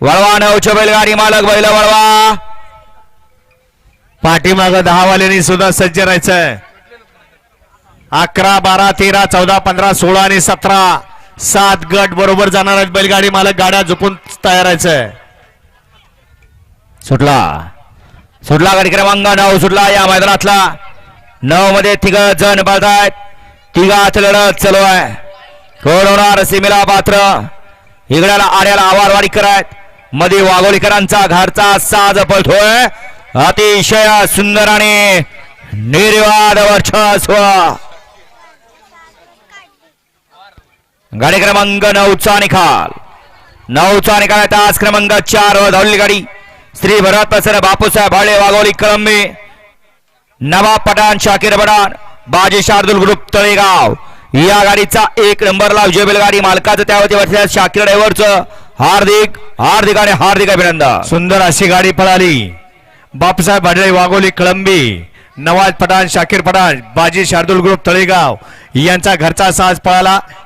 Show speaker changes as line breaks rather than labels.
वळवा नवच्या बैलगाडी मालक बैल वळवा.
पाठीमाग दहा वाल्यांनी सुद्धा सज्ज राहायचंय. अकरा बारा तेरा चौदा पंधरा सोळा आणि सतरा. सात गट बरोबर जाणार आहेत बैलगाडी मालक. गाड्या झुकून तयार राहायचंय.
सुटला. सुटला गाडी क्रमांक नऊ. सुटला या मैदानातला. नऊ मध्ये तिघ जण आहेत. तिघात लढत चालू आहे. कोण होणार? सीमेला पात्र. इगड्याला आड्याला आवारवाडी करायत मध्ये वाघोलीकरांचा घरचा साज पळतोय अतिशय सुंदर आणि निर्वाद वर्चस्व. गाडी क्रमांक नऊचा निकाल नऊचा निकाल आहे तास क्रमांक चार वर धावलेली गाडी. श्री भरत प्रसन्न बापूसाहेब भाळे वाघोली कळंबे. नवाब पठाण शाकीर पठाण बाजी शार्दुल ग्रुप तळेगाव. या गाडीचा एक नंबरला विजय बैलगाडी मालकाचं त्यावरती वर्ष शाकीर ड्रायव्हरचं. हार्दिक हार्दिक आणि हार्दिक अभिनंदन.
सुंदर अशी गाडी पळाली. बापसाहेब भाडळे वाघोली कळंबी नवाज पठाण शाकीर पठाण बाजी शार्दुल ग्रुप तळेगाव यांचा घरचा साज पळाला.